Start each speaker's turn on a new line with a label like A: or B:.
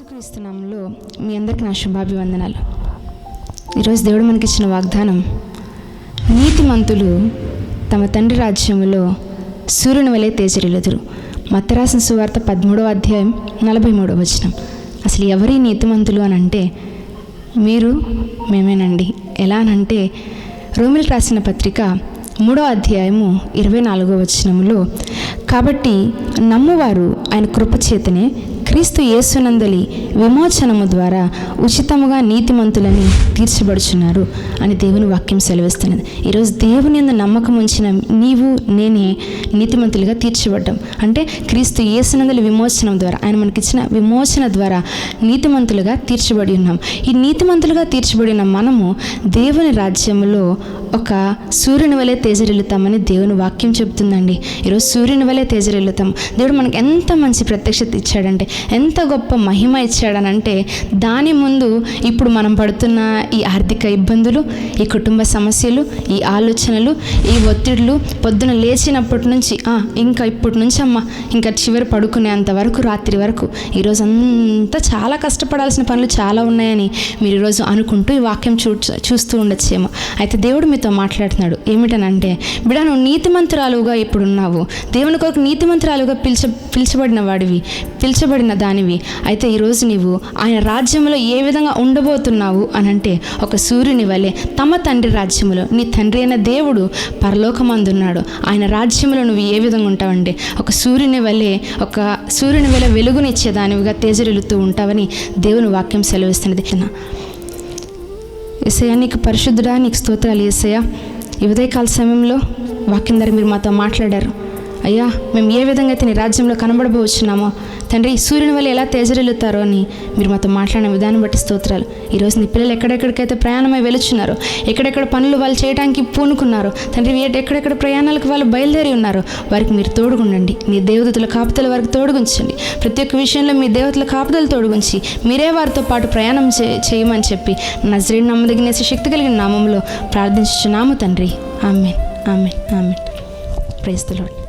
A: యేసుక్రీస్తునామంలో మీ అందరికీ నా శుభాభివందనాలు. ఈరోజు దేవుడు మనకిచ్చిన వాగ్దానం నీతిమంతులు తమ తండ్రి రాజ్యములో సూర్యుని వలె తేజరిల్లుదురు. మత్తరాసిన సువార్త పదమూడవ అధ్యాయం నలభై మూడవ వచనం. అసలు ఎవరి నీతిమంతులు అని అంటే మీరు మేమేనండి. ఎలా అనంటే రోమిల్ రాసిన పత్రిక మూడో అధ్యాయము ఇరవై నాలుగో వచనములో కాబట్టి నమ్మువారు ఆయన కృపచేతనే క్రీస్తు యేసునందలి విమోచనము ద్వారా ఉచితముగా నీతిమంతులని తీర్చబడుచున్నారు అని దేవుని వాక్యం సెలవిస్తున్నది. ఈరోజు దేవుని యందు నమ్మకం ఉంచిన నీవు నేనే నీతిమంతులుగా తీర్చబడ్డాం. అంటే క్రీస్తు యేసునందలి విమోచనం ద్వారా ఆయన మనకిచ్చిన విమోచన ద్వారా నీతిమంతులుగా తీర్చబడి ఉన్నాం. ఈ నీతిమంతులుగా తీర్చబడిన మనము దేవుని రాజ్యంలో ఒక సూర్యుని వలె తేజరెళ్తామని దేవుని వాక్యం చెబుతుందండి. ఈరోజు సూర్యుని వలె తేజరెళ్తాం దేవుడు మనకు ఎంత మంచి ప్రత్యక్షత ఇచ్చాడంటే ఎంత గొప్ప మహిమ ఇచ్చాడనంటే దాని ముందు ఇప్పుడు మనం పడుతున్న ఈ ఆర్థిక ఇబ్బందులు ఈ కుటుంబ సమస్యలు ఈ ఆలోచనలు ఈ ఒత్తిడులు పొద్దున లేచినప్పటి నుంచి ఇంకా ఇప్పటి నుంచి అమ్మ ఇంకా చివరి పడుకునేంత వరకు రాత్రి వరకు ఈరోజు అంతా చాలా కష్టపడాల్సిన పనులు చాలా ఉన్నాయని మీరు ఈరోజు అనుకుంటూ ఈ వాక్యం చూ చూస్తూ ఉండొచ్చేమో. అయితే దేవుడు మీతో మాట్లాడుతున్నాడు ఏమిటనంటే బిడ నువ్వు నీతిమంతురాలుగా ఇప్పుడున్నావు. దేవుని కొరకు నీతిమంతురాలుగా పిలిచ పిలిచబడిన వాడివి పిలిచబడిన దానివి. అయితే ఈరోజు నీవు ఆయన రాజ్యంలో ఏ విధంగా ఉండబోతున్నావు అని అంటే ఒక సూర్యుని వలె తమ తండ్రి రాజ్యములో నీ తండ్రి అయిన దేవుడు పరలోకమందున్నాడు. ఆయన రాజ్యంలో నువ్వు ఏ విధంగా ఉంటావంటే ఒక సూర్యుని వలె ఒక సూర్యుని వలె వెలుగునిచ్చే దానివిగా తేజరిల్లుతూ ఉంటావని దేవుని వాక్యం సెలవిస్తున్నది. ఏసయ్య నీకు పరిశుద్ధుడా నీకు స్తోత్రాలు ఏసయ్య. ఈ ఉదయకాల సమయంలో వాక్యం ద్వారా మీరు మాతో మాట్లాడారు. అయ్యా మేము ఏ విధంగా అయితే నీ రాజ్యంలో కనబడబోచున్నామో తండ్రి సూర్యుని వల్ల ఎలా తేజరిల్లుతారో అని మీరు మాతో మాట్లాడిన విధానం బట్టి స్తోత్రాలు. ఈరోజు నీ పిల్లలు ఎక్కడెక్కడికైతే ప్రయాణమై వెలుచున్నారో ఎక్కడెక్కడ పనులు వాళ్ళు చేయడానికి పూనుకున్నారు తండ్రి ఎక్కడెక్కడ ప్రయాణాలకు వాళ్ళు బయలుదేరి ఉన్నారు వారికి మీరు తోడుగుండండి. మీ దేవతల కాపుదల వారికి తోడుగుంచండి. ప్రతి ఒక్క విషయంలో మీ దేవతల కాపుదల తోడుగుంచి మీరే వారితో పాటు ప్రయాణం చే చేయమని చెప్పి నజరేడు నమ్మదగిన శక్తి కలిగిన నామంలో ప్రార్థించున్నాము తండ్రి. Amen. Amen. Amen. Praise the